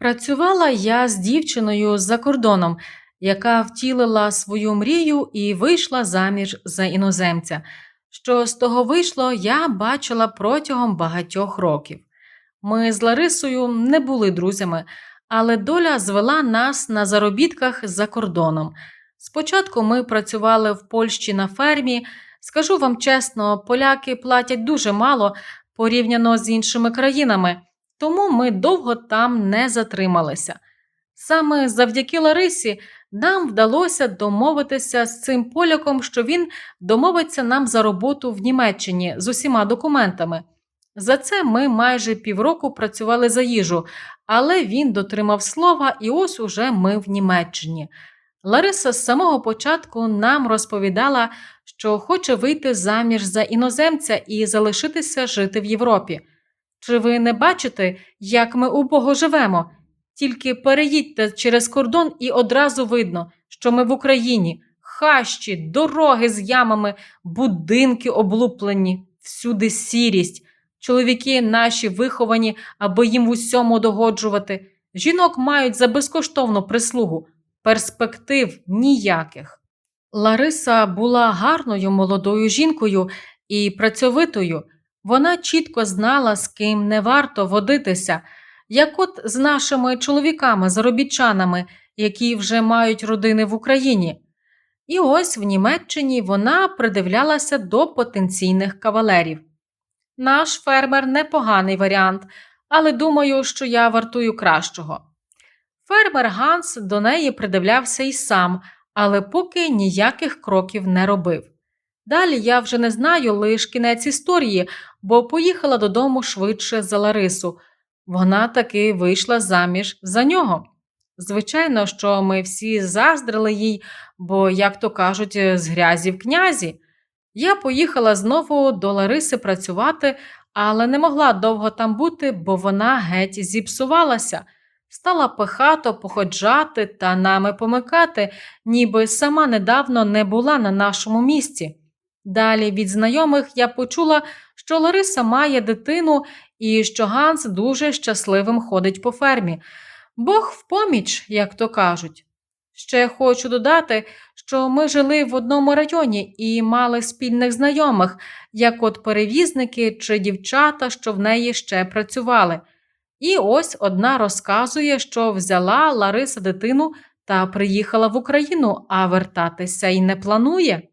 Працювала я з дівчиною за кордоном, яка втілила свою мрію і вийшла заміж за іноземця. Що з того вийшло, я бачила протягом багатьох років. Ми з Ларисою не були друзями, але доля звела нас на заробітках за кордоном. Спочатку ми працювали в Польщі на фермі. Скажу вам чесно, поляки платять дуже мало порівняно з іншими країнами, тому ми довго там не затрималися. Саме завдяки Ларисі нам вдалося домовитися з цим поляком, що він домовиться нам за роботу в Німеччині з усіма документами. За це ми майже півроку працювали за їжу, але він дотримав слова, і ось уже ми в Німеччині. Лариса з самого початку нам розповідала, що хоче вийти заміж за іноземця і залишитися жити в Європі. Чи ви не бачите, як ми убого живемо? Тільки переїдьте через кордон і одразу видно, що ми в Україні. Хащі, дороги з ямами, будинки облуплені, всюди сірість. Чоловіки наші виховані, аби їм в усьому догоджувати. Жінок мають за безкоштовну прислугу, перспектив ніяких. Лариса була гарною молодою жінкою і працьовитою. Вона чітко знала, з ким не варто водитися, як от з нашими чоловіками-заробітчанами, які вже мають родини в Україні. І ось в Німеччині вона придивлялася до потенційних кавалерів. Наш фермер непоганий варіант, але думаю, що я вартую кращого. Фермер Ганс до неї придивлявся і сам, але поки ніяких кроків не робив. Далі я вже не знаю лиш кінець історії, бо поїхала додому швидше за Ларису. Вона таки вийшла заміж за нього. Звичайно, що ми всі заздрили їй, бо, як то кажуть, з грязі в князі. Я поїхала знову до Лариси працювати, але не могла довго там бути, бо вона геть зіпсувалася, стала пихато походжати та нами помикати, ніби сама недавно не була на нашому місці. Далі від знайомих я почула, що Лариса має дитину і що Ганс дуже щасливим ходить по фермі. Бог в поміч, як то кажуть. Ще хочу додати, що ми жили в одному районі і мали спільних знайомих, як от перевізники чи дівчата, що в неї ще працювали. І ось одна розказує, що взяла Лариса дитину та приїхала в Україну, а вертатися й не планує.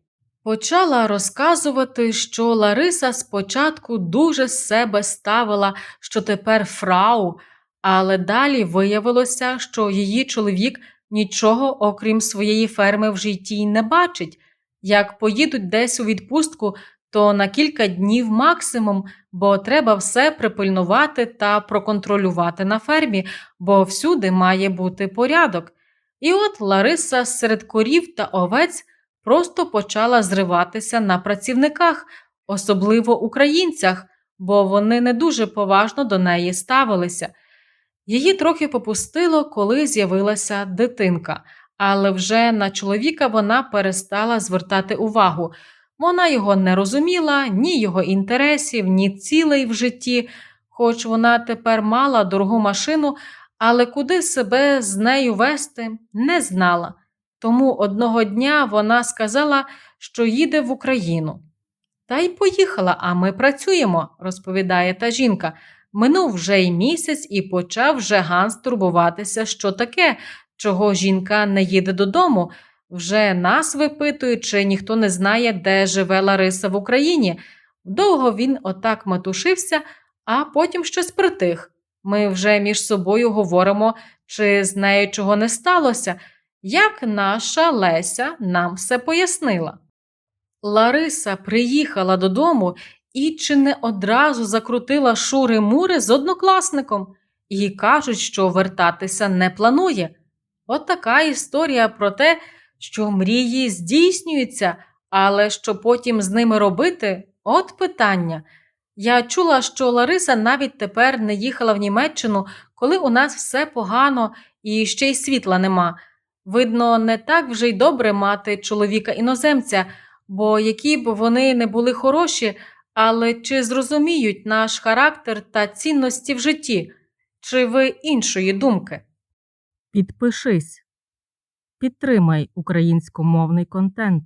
Почала розказувати, що Лариса спочатку дуже з себе ставила, що тепер фрау, але далі виявилося, що її чоловік нічого, окрім своєї ферми в житті й не бачить. Як поїдуть десь у відпустку, то на кілька днів максимум, бо треба все припильнувати та проконтролювати на фермі, бо всюди має бути порядок. І от Лариса серед корів та овець просто почала зриватися на працівниках, особливо українцях, бо вони не дуже поважно до неї ставилися. Її трохи попустило, коли з'явилася дитинка, але вже на чоловіка вона перестала звертати увагу. Вона його не розуміла, ні його інтересів, ні цілей в житті, хоч вона тепер мала дорогу машину, але куди себе з нею вести, не знала. Тому одного дня вона сказала, що їде в Україну. Та й поїхала, а ми працюємо, розповідає та жінка. Минув вже й місяць і почав вже Ганс турбуватися, що таке, чого жінка не їде додому. Вже нас випитують, чи ніхто не знає, де живе Лариса в Україні. Довго він отак метушився, а потім щось притих. Ми вже між собою говоримо, чи з нею чого не сталося, як наша Леся нам все пояснила. Лариса приїхала додому і чи не одразу закрутила шури-мури з однокласником, і кажуть, що вертатися не планує. От така історія про те, що мрії здійснюються, але що потім з ними робити от питання. Я чула, що Лариса навіть тепер не їхала в Німеччину, коли у нас все погано і ще й світла нема. Видно, не так вже й добре мати чоловіка іноземця, бо які б вони не були хороші, але чи зрозуміють наш характер та цінності в житті? Чи ви іншої думки? Підпишись. Підтримай українськомовний контент.